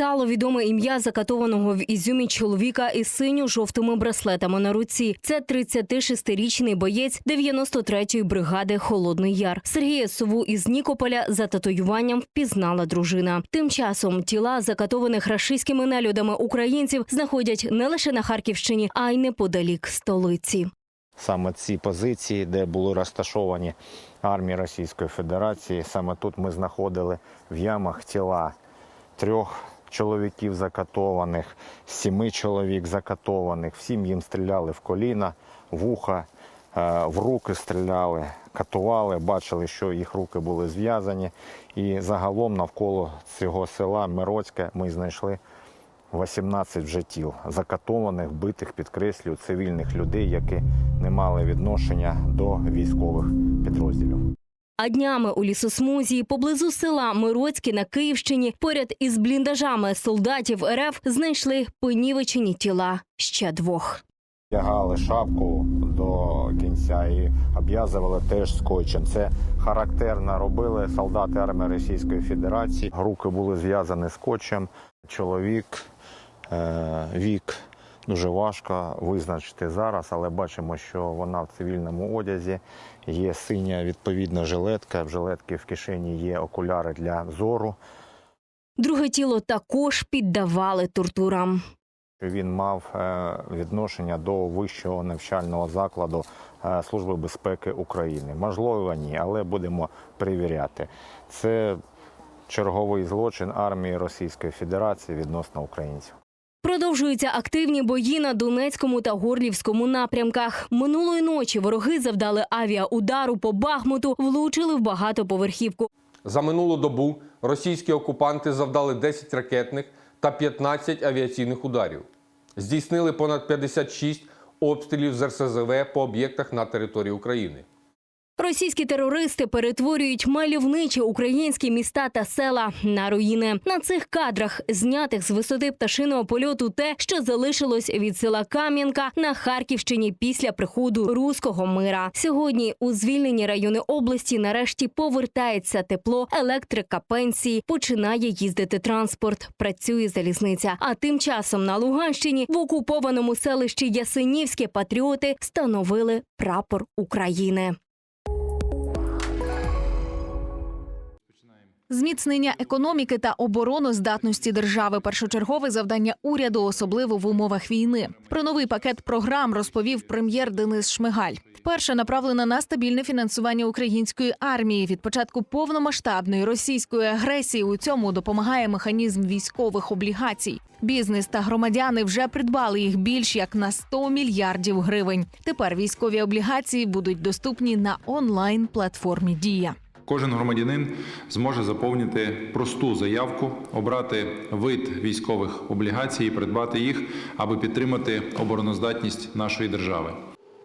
Стало відоме ім'я закатованого в Ізюмі чоловіка із синьо-жовтими браслетами на руці. Це 36-річний боєць 93-ї бригади Холодний Яр. Сергія Сову із Нікополя за татуюванням впізнала дружина. Тим часом тіла закатованих рашистськими нелюдами українців знаходять не лише на Харківщині, а й неподалік столиці. Саме ці позиції, де були розташовані армії Російської Федерації, саме тут ми знаходили в ямах тіла трьох чоловіків закатованих, сіми чоловік закатованих. Всім їм стріляли в коліна, в уха, е, в руки стріляли, катували, бачили, що їх руки були зв'язані. І загалом навколо цього села Мироцьке ми знайшли 18 вже тіл закатованих, вбитих, підкреслюю, цивільних людей, які не мали відношення до військових підрозділів. А днями у лісосмузі поблизу села Мироцьке на Київщині поряд із бліндажами солдатів РФ знайшли понівечені тіла ще двох. Тягали шапку до кінця і обв'язували теж скотчем. Це характерно робили солдати армії Російської Федерації. Руки були зв'язані скотчем. Чоловік, е, вік дуже важко визначити зараз, але бачимо, що вона в цивільному одязі. Є синя відповідна жилетка. В жилетки в кишені є окуляри для зору. Друге тіло також піддавали тортурам. Він мав е, відношення до вищого навчального закладу е, Служби безпеки України. Можливо, ні, але будемо перевіряти. Це черговий злочин армії Російської Федерації відносно українців. Продовжуються активні бої на Донецькому та Горлівському напрямках. Минулої ночі вороги завдали авіаудару по Бахмуту, влучили в багатоповерхівку. За минулу добу російські окупанти завдали 10 ракетних та 15 авіаційних ударів. Здійснили понад 56 обстрілів з РСЗВ по об'єктах на території України. Російські терористи перетворюють мальовничі українські міста та села на руїни. На цих кадрах, знятих з висоти пташиного польоту, те, що залишилось від села Кам'янка на Харківщині після приходу руського мира. Сьогодні у звільнені райони області нарешті повертається тепло, електрика, пенсії, починає їздити транспорт, працює залізниця. А тим часом на Луганщині в окупованому селищі Ясенівське патріоти встановили прапор України. Зміцнення економіки та обороноздатності держави першочергове завдання уряду, особливо в умовах війни. Про новий пакет програм розповів прем'єр Денис Шмигаль. Вперше направлена на стабільне фінансування української армії. Від початку повномасштабної російської агресії у цьому допомагає механізм військових облігацій. Бізнес та громадяни вже придбали їх більш як на 100 мільярдів гривень. Тепер військові облігації будуть доступні на онлайн платформі Дія. Кожен громадянин зможе заповнити просту заявку, обрати вид військових облігацій і придбати їх, аби підтримати обороноздатність нашої держави.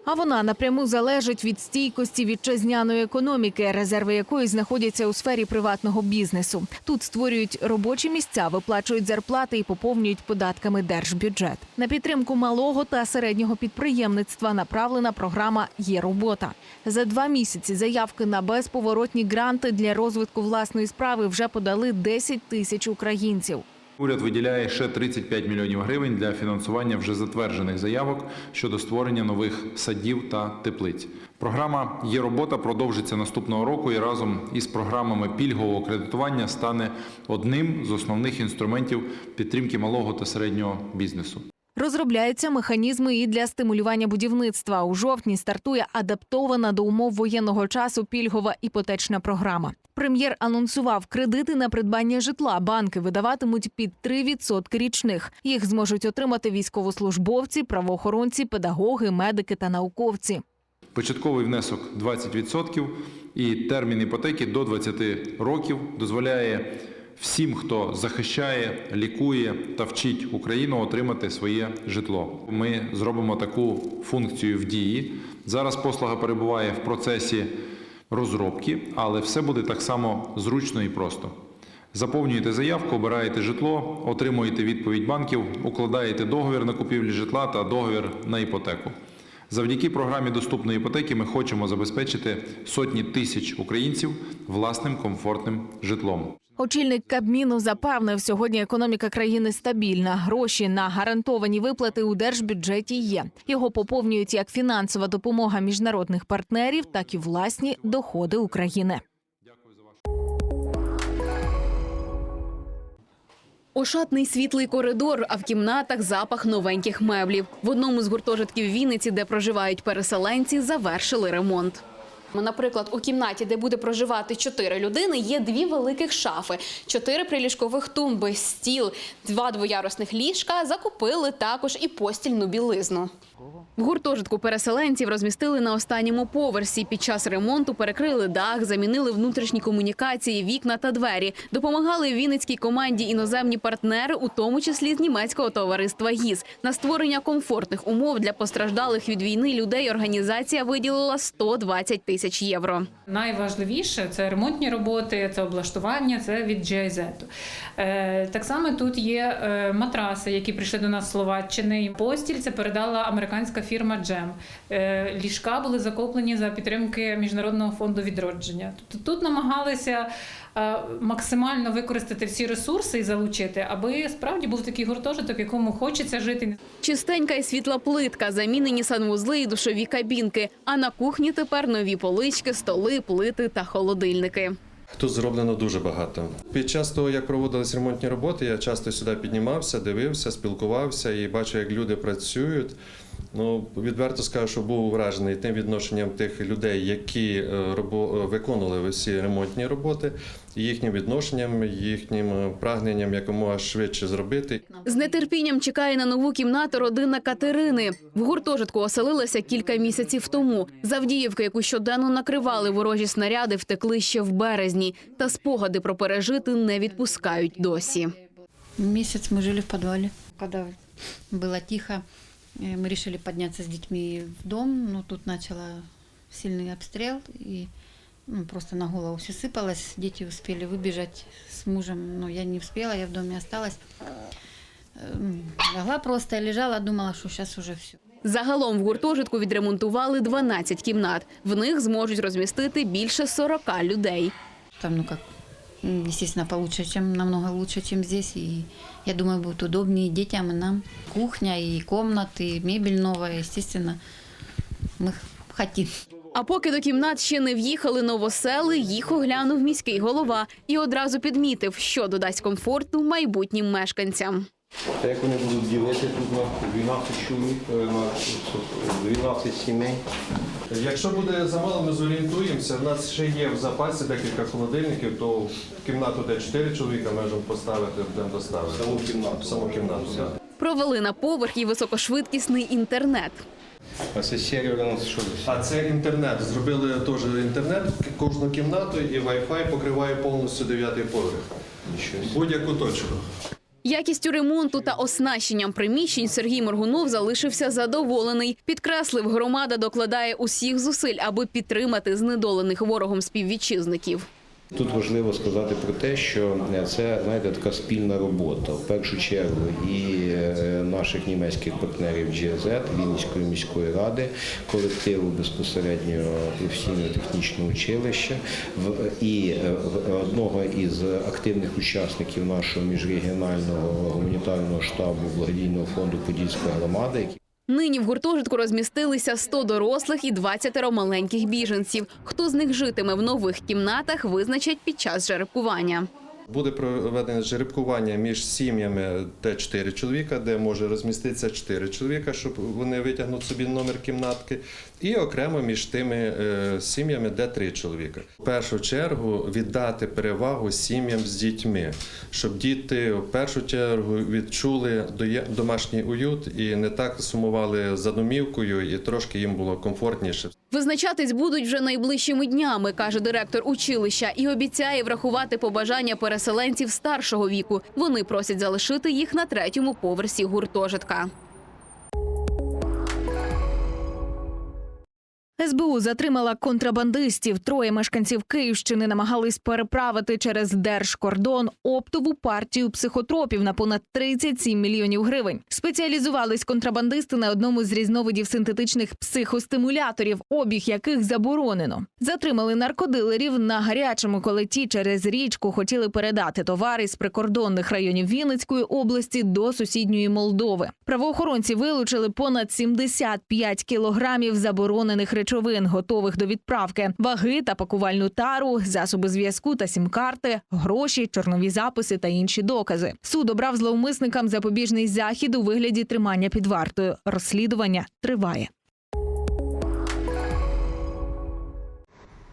А вона напряму залежить від стійкості вітчизняної економіки, резерви якої знаходяться у сфері приватного бізнесу. Тут створюють робочі місця, виплачують зарплати і поповнюють податками держбюджет. На підтримку малого та середнього підприємництва направлена програма Є робота. За два місяці заявки на безповоротні гранти для розвитку власної справи вже подали 10 тисяч українців. Уряд виділяє ще 35 мільйонів гривень для фінансування вже затверджених заявок щодо створення нових садів та теплиць. Програма Є робота продовжиться наступного року і разом із програмами пільгового кредитування стане одним з основних інструментів підтримки малого та середнього бізнесу. Розробляються механізми і для стимулювання будівництва. У жовтні стартує адаптована до умов воєнного часу пільгова іпотечна програма. Прем'єр анонсував кредити на придбання житла. Банки видаватимуть під 3% річних. Їх зможуть отримати військовослужбовці, правоохоронці, педагоги, медики та науковці. Початковий внесок 20% і термін іпотеки до 20 років дозволяє всім, хто захищає, лікує та вчить Україну отримати своє житло. Ми зробимо таку функцію в дії. Зараз послуга перебуває в процесі розробки, але все буде так само зручно і просто. Заповнюєте заявку, обираєте житло, отримуєте відповідь банків, укладаєте договір на купівлю житла та договір на іпотеку. Завдяки програмі доступної іпотеки ми хочемо забезпечити сотні тисяч українців власним комфортним житлом. Очільник Кабміну запевнив, сьогодні економіка країни стабільна. Гроші на гарантовані виплати у держбюджеті є. Його поповнюють як фінансова допомога міжнародних партнерів, так і власні доходи України. Ошатний світлий коридор, а в кімнатах запах новеньких меблів. В одному з гуртожитків Вінниці, де проживають переселенці, завершили ремонт. Наприклад, у кімнаті, де буде проживати чотири людини, є дві великих шафи, чотири приліжкових тумби, стіл, два двоярусних ліжка. Закупили також і постільну білизну. В гуртожитку переселенців розмістили на останньому поверсі. Під час ремонту перекрили дах, замінили внутрішні комунікації, вікна та двері. Допомагали Вінницькій команді іноземні партнери, у тому числі з німецького товариства ГІЗ. На створення комфортних умов для постраждалих від війни людей організація виділила 120 тисяч євро. Найважливіше це ремонтні роботи, це облаштування, це від GIZ. Е, так само тут є е, матраси, які прийшли до нас з Словаччини. Постіль це передала американська фірма Джем. Е, ліжка були закуплені за підтримки Міжнародного фонду відродження. Тобто тут намагалися е, максимально використати всі ресурси і залучити, аби справді був такий гуртожиток, в якому хочеться жити. Чистенька і світла плитка, замінені санвузли і душові кабінки. А на кухні тепер нові полички, столи, плити та холодильники. Тут зроблено дуже багато. Під час того, як проводились ремонтні роботи, я часто сюди піднімався, дивився, спілкувався і бачив, як люди працюють. Ну, відверто скажу, що був вражений тим відношенням тих людей, які е, робо- е, виконували всі ремонтні роботи, їхнім відношенням, їхнім е, прагненням якомога швидше зробити. З нетерпінням чекає на нову кімнату родина Катерини. В гуртожитку оселилася кілька місяців тому. З Авдіївки, яку щоденно накривали ворожі снаряди, втекли ще в березні. Та спогади про пережити не відпускають досі. Месяц мы жили в подвале. Когда было тихо, э, мы решили подняться с детьми в дом, но тут начало сильный обстрел, и ну, просто на голову все сыпалось. Дети успели выбежать с мужем, но я не успела, я в доме осталась. Эм, Легла просто, лежала, думала, что сейчас уже все. Загалом в гуртожитку відремонтували 12 кімнат. В них зможуть розмістити більше 40 людей. Там, ну как, м, естественно, получше, чем намного лучше, чем здесь. И я думаю, будет удобнее и детям, и нам. Кухня, и комнаты, и мебель новая, естественно. Мы хотим. А поки до кімнат ще не в'їхали новосели, їх оглянув міський голова і одразу підмітив, що додасть комфорту майбутнім мешканцям. Та як вони будуть ділити тут на 12 чоловік, е, на 12 сімей. Якщо буде замало, ми зорієнтуємося. У нас ще є в запасі декілька холодильників, то в кімнату, де 4 чоловіка, можемо поставити, будемо доставити. Саму кімнату. Саму кімнату, так. Провели на поверхі високошвидкісний інтернет. А це сервер у нас що? А це інтернет. Зробили теж інтернет кожну кімнату і Wi-Fi покриває повністю дев'ятий поверх. Будь-яку точку. Якістю ремонту та оснащенням приміщень Сергій Моргунов залишився задоволений. Підкреслив, громада докладає усіх зусиль, аби підтримати знедолених ворогом співвітчизників. Тут важливо сказати про те, що це знаєте, така спільна робота. В першу чергу і е, наших німецьких партнерів GZ, Вінницької міської ради, колективу безпосередньо професійно-технічного училища і е, одного із активних учасників нашого міжрегіонального гуманітарного штабу благодійного фонду Подільської громади, Нині в гуртожитку розмістилися 100 дорослих і 20 маленьких біженців. Хто з них житиме в нових кімнатах, визначать під час жеребкування. Буде проведене жеребкування між сім'ями, де 4 чоловіка, де може розміститися 4 чоловіка, щоб вони витягнуть собі номер кімнатки, і окремо між тими е, сім'ями, де 3 чоловіка. В першу чергу віддати перевагу сім'ям з дітьми, щоб діти в першу чергу відчули домашній уют і не так сумували за домівкою, і трошки їм було комфортніше. Визначатись будуть вже найближчими днями, каже директор училища, і обіцяє врахувати побажання переселенців старшого віку. Вони просять залишити їх на третьому поверсі гуртожитка. СБУ затримала контрабандистів. Троє мешканців Київщини намагались переправити через держкордон оптову партію психотропів на понад 37 мільйонів гривень. Спеціалізувались контрабандисти на одному з різновидів синтетичних психостимуляторів, обіг яких заборонено. Затримали наркодилерів на гарячому, коли ті через річку хотіли передати товари з прикордонних районів Вінницької області до сусідньої Молдови. Правоохоронці вилучили понад 75 кілограмів заборонених речовин, готових до відправки, ваги та пакувальну тару, засоби зв'язку та сім-карти, гроші, чорнові записи та інші докази. Суд обрав зловмисникам запобіжний захід у вигляді тримання під вартою. Розслідування триває.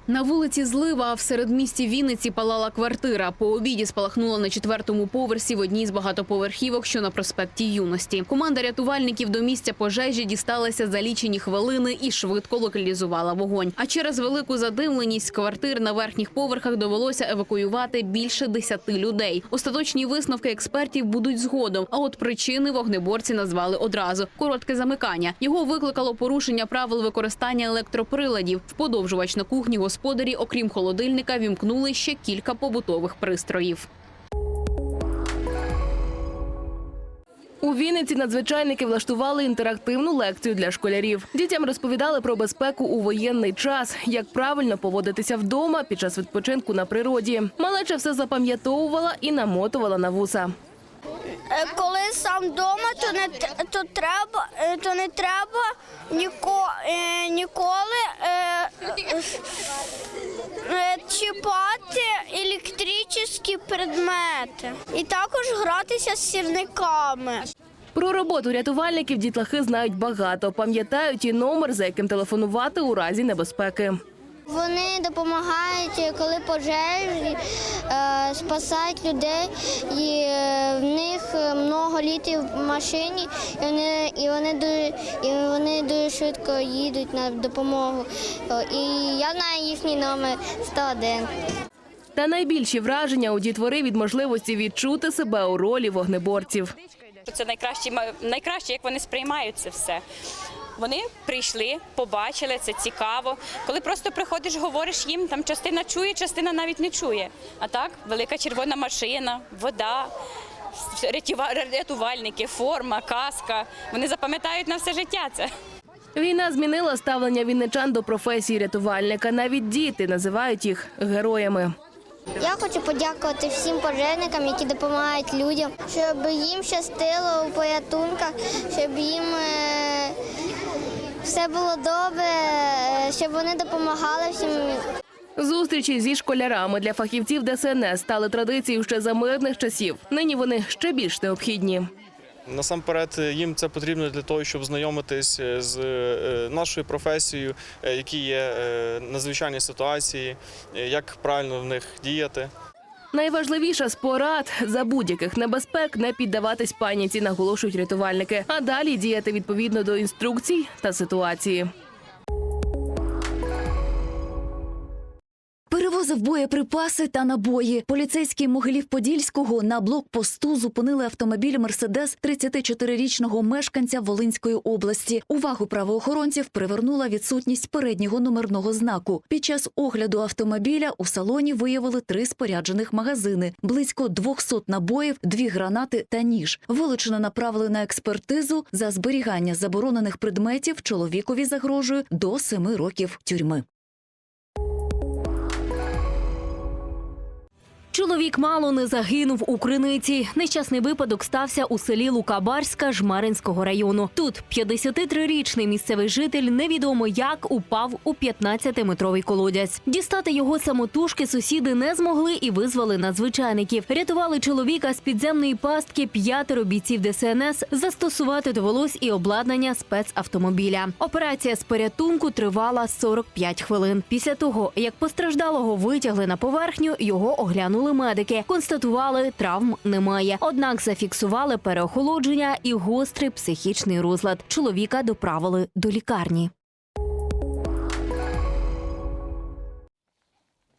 На вулиці Злива, а в середмісті Вінниці палала квартира. По обіді спалахнула на четвертому поверсі в одній з багатоповерхівок, що на проспекті Юності. Команда рятувальників до місця пожежі дісталася за лічені хвилини і швидко локалізувала вогонь. А через велику задимленість квартир на верхніх поверхах довелося евакуювати більше десяти людей. Остаточні висновки експертів будуть згодом. А от причини вогнеборці назвали одразу: коротке замикання. Його викликало порушення правил використання електроприладів. В подовжувач на кухні господарі, окрім холодильника, вімкнули ще кілька побутових пристроїв. У Вінниці надзвичайники влаштували інтерактивну лекцію для школярів. Дітям розповідали про безпеку у воєнний час, як правильно поводитися вдома під час відпочинку на природі. Малеча все запам'ятовувала і намотувала на вуса. Е, Коли сам вдома, то не то треба, е, то не треба ніко, е, ніколи е, чіпати електричні предмети і також гратися з сірниками. Про роботу рятувальників дітлахи знають багато. Пам'ятають і номер, за яким телефонувати у разі небезпеки. Вони допомагають, коли пожежі, е, спасають людей, і е, в них много літрів в машині, і вони, і вони дуже і вони дуже швидко їдуть на допомогу. Е, І я знаю їхній номер 101. Та найбільші враження у дітвори від можливості відчути себе у ролі вогнеборців. Це найкраще, найкраще, як вони сприймають це все. Вони прийшли, побачили, це цікаво. Коли просто приходиш, говориш їм, там частина чує, частина навіть не чує. А так, велика червона машина, вода, рятувальники, форма, каска. Вони запам'ятають на все життя це. Війна змінила ставлення вінничан до професії рятувальника. Навіть діти називають їх героями. Я хочу подякувати всім пожежникам, які допомагають людям, щоб їм щастило у порятунках, щоб їм е, все було добре, е, щоб вони допомагали всім. Зустрічі зі школярами для фахівців ДСНС стали традицією ще за мирних часів. Нині вони ще більш необхідні. Насамперед їм це потрібно для того, щоб знайомитись з е, нашою професією, е, які є е, надзвичайні ситуації, е, як правильно в них діяти. Найважливіша з порад за будь-яких небезпек не піддаватись паніці, наголошують рятувальники, а далі діяти відповідно до інструкцій та ситуації. Перевозив боєприпаси та набої. Поліцейські Могилів-Подільського на блокпосту зупинили автомобіль Мерседес 34-річного мешканця Волинської області. Увагу правоохоронців привернула відсутність переднього номерного знаку. Під час огляду автомобіля у салоні виявили три споряджених магазини, близько 200 набоїв, дві гранати та ніж. Вилучено направили на експертизу за зберігання заборонених предметів. Чоловікові загрожує до семи років тюрми. Чоловік мало не загинув у криниці. Нещасний випадок стався у селі Лукабарська Жмаринського району. Тут 53-річний місцевий житель невідомо як упав у 15-метровий колодязь. Дістати його самотужки сусіди не змогли і визвали надзвичайників. Рятували чоловіка з підземної пастки п'ятеро бійців ДСНС. Застосувати довелось і обладнання спецавтомобіля. Операція з порятунку тривала 45 хвилин. Після того, як постраждалого витягли на поверхню, його оглянули медики. Констатували, травм немає. Однак зафіксували переохолодження і гострий психічний розлад. Чоловіка доправили до лікарні.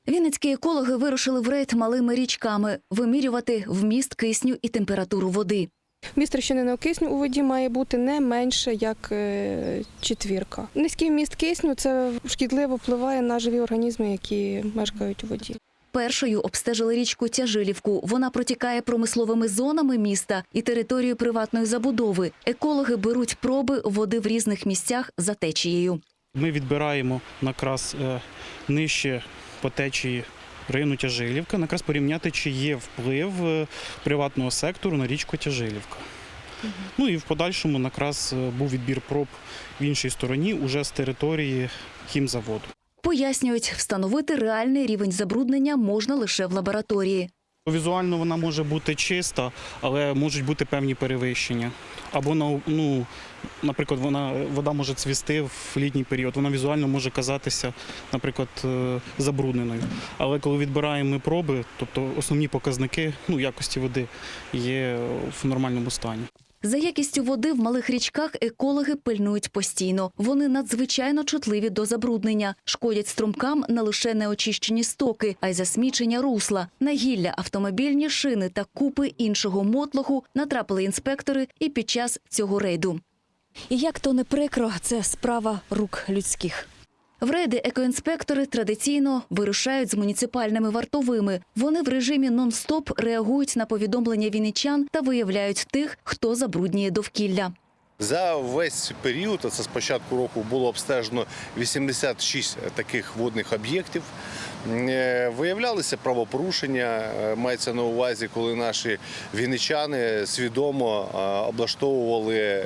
Вінницькі екологи вирушили в рейд малими річками вимірювати вміст кисню і температуру води. Вміст розчиненого кисню у воді має бути не менше як е, четвірка. Низький вміст кисню це шкідливо впливає на живі організми, які мешкають у воді. Першою обстежили річку Тяжилівку. Вона протікає промисловими зонами міста і територією приватної забудови. Екологи беруть проби води в різних місцях за течією. Ми відбираємо накраз е, нижче по течії району Тяжилівка, накраз порівняти, чи є вплив е, приватного сектору на річку Тяжилівка. Ну і в подальшому накраз е, був відбір проб в іншій стороні, уже з території хімзаводу. Пояснюють, встановити реальний рівень забруднення можна лише в лабораторії. Візуально вона може бути чиста, але можуть бути певні перевищення. Або ну, наприклад, вона вода може цвісти в літній період. Вона візуально може казатися, наприклад, е, забрудненою. Але коли відбираємо ми проби, тобто основні показники ну, якості води є в нормальному стані. За якістю води в малих річках екологи пильнують постійно. Вони надзвичайно чутливі до забруднення, шкодять струмкам не лише неочищені стоки, а й засмічення русла. На гілля, автомобільні шини та купи іншого мотлоху натрапили інспектори і під час цього рейду. І як то не прикро, це справа рук людських. В рейди екоінспектори традиційно вирушають з муніципальними вартовими. Вони в режимі нон-стоп реагують на повідомлення вінничан та виявляють тих, хто забруднює довкілля. За весь період, це з початку року було обстежено 86 таких водних об'єктів. Е, Виявлялися правопорушення, е, мається на увазі, коли наші вінничани свідомо е, облаштовували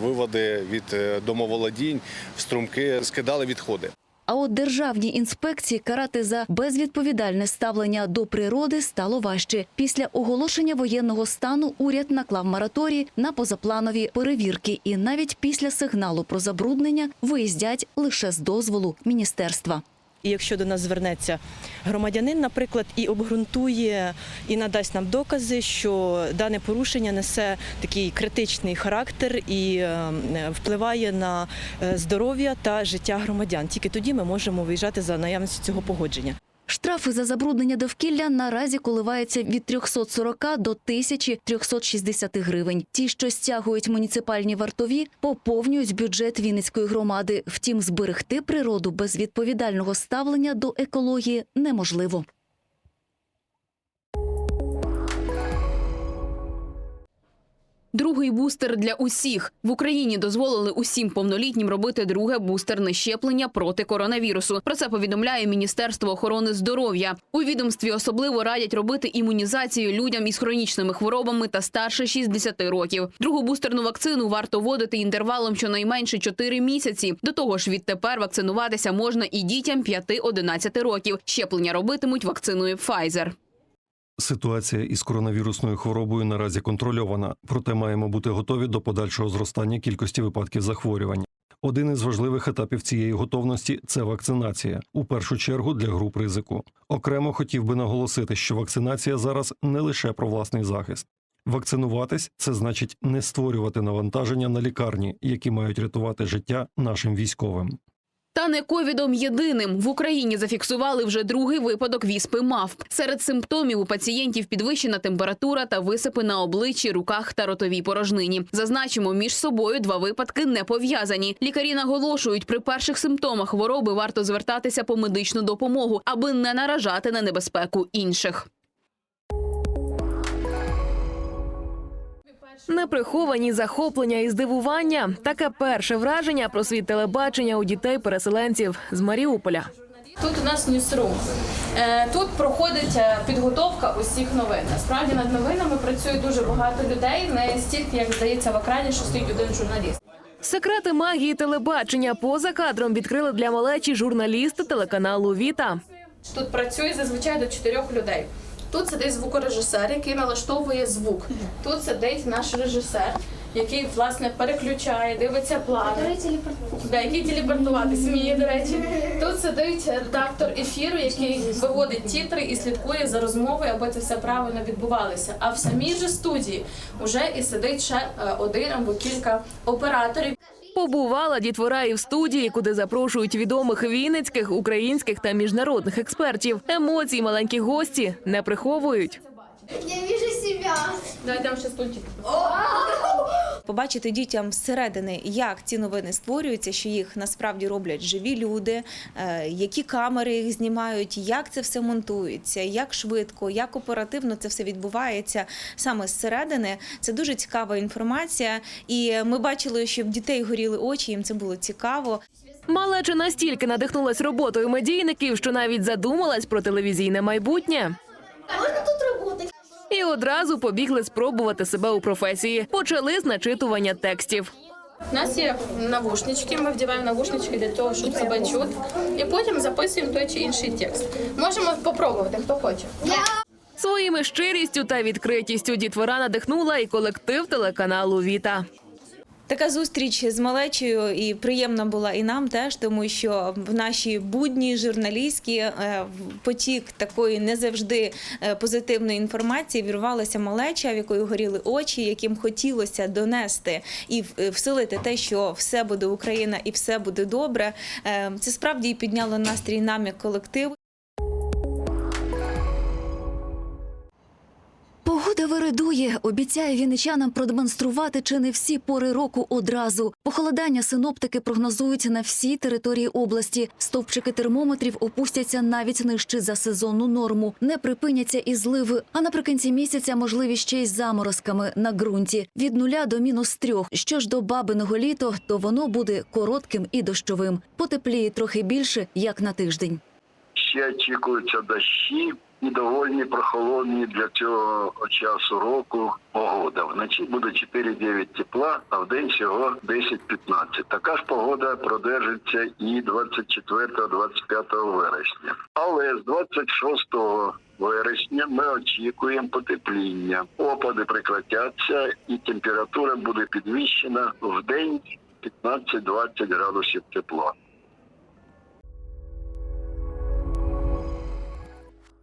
виводи від домоволодінь в струмки, скидали відходи. А от державній інспекції карати за безвідповідальне ставлення до природи стало важче. Після оголошення воєнного стану уряд наклав мораторій на позапланові перевірки, і навіть після сигналу про забруднення виїздять лише з дозволу міністерства. І якщо до нас звернеться громадянин, наприклад, і обґрунтує і надасть нам докази, що дане порушення несе такий критичний характер і е, впливає на е, здоров'я та життя громадян, тільки тоді ми можемо виїжджати за наявністю цього погодження. Штрафи за забруднення довкілля наразі коливаються від 340 до 1360 гривень. Ті, що стягують муніципальні вартові, поповнюють бюджет Вінницької громади. Втім, зберегти природу без відповідального ставлення до екології неможливо. Другий бустер для усіх в Україні дозволили усім повнолітнім робити друге бустерне щеплення проти коронавірусу. Про це повідомляє Міністерство охорони здоров'я. У відомстві особливо радять робити імунізацію людям із хронічними хворобами та старше 60 років. Другу бустерну вакцину варто вводити інтервалом щонайменше 4 місяці. До того ж, відтепер вакцинуватися можна і дітям 5-11 років. Щеплення робитимуть вакциною Pfizer. Ситуація із коронавірусною хворобою наразі контрольована, проте маємо бути готові до подальшого зростання кількості випадків захворювань. Один із важливих етапів цієї готовності це вакцинація, у першу чергу для груп ризику. Окремо хотів би наголосити, що вакцинація зараз не лише про власний захист. Вакцинуватись це значить не створювати навантаження на лікарні, які мають рятувати життя нашим військовим. Та не ковідом єдиним в Україні зафіксували вже другий випадок віспи мавп. Серед симптомів у пацієнтів підвищена температура та висипи на обличчі, руках та ротовій порожнині. Зазначимо, між собою два випадки не пов'язані. Лікарі наголошують, при перших симптомах хвороби варто звертатися по медичну допомогу, аби не наражати на небезпеку інших. Неприховані захоплення і здивування таке перше враження про світ телебачення у дітей-переселенців з Маріуполя. Тут у нас ньюсрум. Е, Тут проходить е, підготовка усіх новин. Насправді над новинами працює дуже багато людей, не стільки, як здається в екрані, що стоїть один журналіст. Секрети магії телебачення поза кадром відкрили для малечі журналісти телеканалу Віта. Тут працює зазвичай до чотирьох людей. Тут сидить звукорежисер, який налаштовує звук. Тут сидить наш режисер, який власне переключає, дивиться плани. Да, який телепортуватись вміє, до речі. Тут сидить редактор ефіру, який виводить тітри і слідкує за розмовою, аби це все правильно відбувалося. А в самій же студії вже і сидить ще е, один або кілька операторів. Побувала дітвора і в студії, куди запрошують відомих вінницьких, українських та міжнародних експертів. Емоції маленькі гості не приховують. Я Давай йдемо ще стульчик. побачити дітям зсередини, як ці новини створюються, що їх насправді роблять живі люди, е, які камери їх знімають, як це все монтується, як швидко, як оперативно це все відбувається саме зсередини. Це дуже цікава інформація. І ми бачили, що в дітей горіли очі, їм це було цікаво. Малеча настільки надихнулась роботою медійників, що навіть задумалась про телевізійне майбутнє. І одразу побігли спробувати себе у професії. Почали з начитування текстів. У нас є навушнички, ми вдіваємо навушнички для того, щоб себе чути. І потім записуємо той чи інший текст. Можемо спробувати, хто хоче. Своїми щирістю та відкритістю дітвора надихнула і колектив телеканалу Віта. Така зустріч з малечею і приємна була і нам теж, тому що в наші будні журналістські е, потік такої не завжди е, позитивної інформації вірвалася малеча, в якої горіли очі, яким хотілося донести і е, те, що все буде Україна і все буде добре. Це справді підняло настрій нам як колективу. Погода виридує, обіцяє вінничанам продемонструвати чи не всі пори року одразу. Похолодання синоптики прогнозують на всій території області. Стовпчики термометрів опустяться навіть нижче за сезонну норму. Не припиняться і зливи. А наприкінці місяця можливі ще й заморозками на ґрунті від нуля до мінус трьох. Що ж до бабиного літо, то воно буде коротким і дощовим. Потепліє трохи більше, як на тиждень. Ще очікуються дощі і доволі прохолодні для цього часу року погода. Вночі буде 4-9 тепла, а в день всього 10-15. Така ж погода продержиться і 24-25 вересня. Але з 26 вересня ми очікуємо потепління. Опади прекратяться і температура буде підвищена в день 15-20 градусів тепла.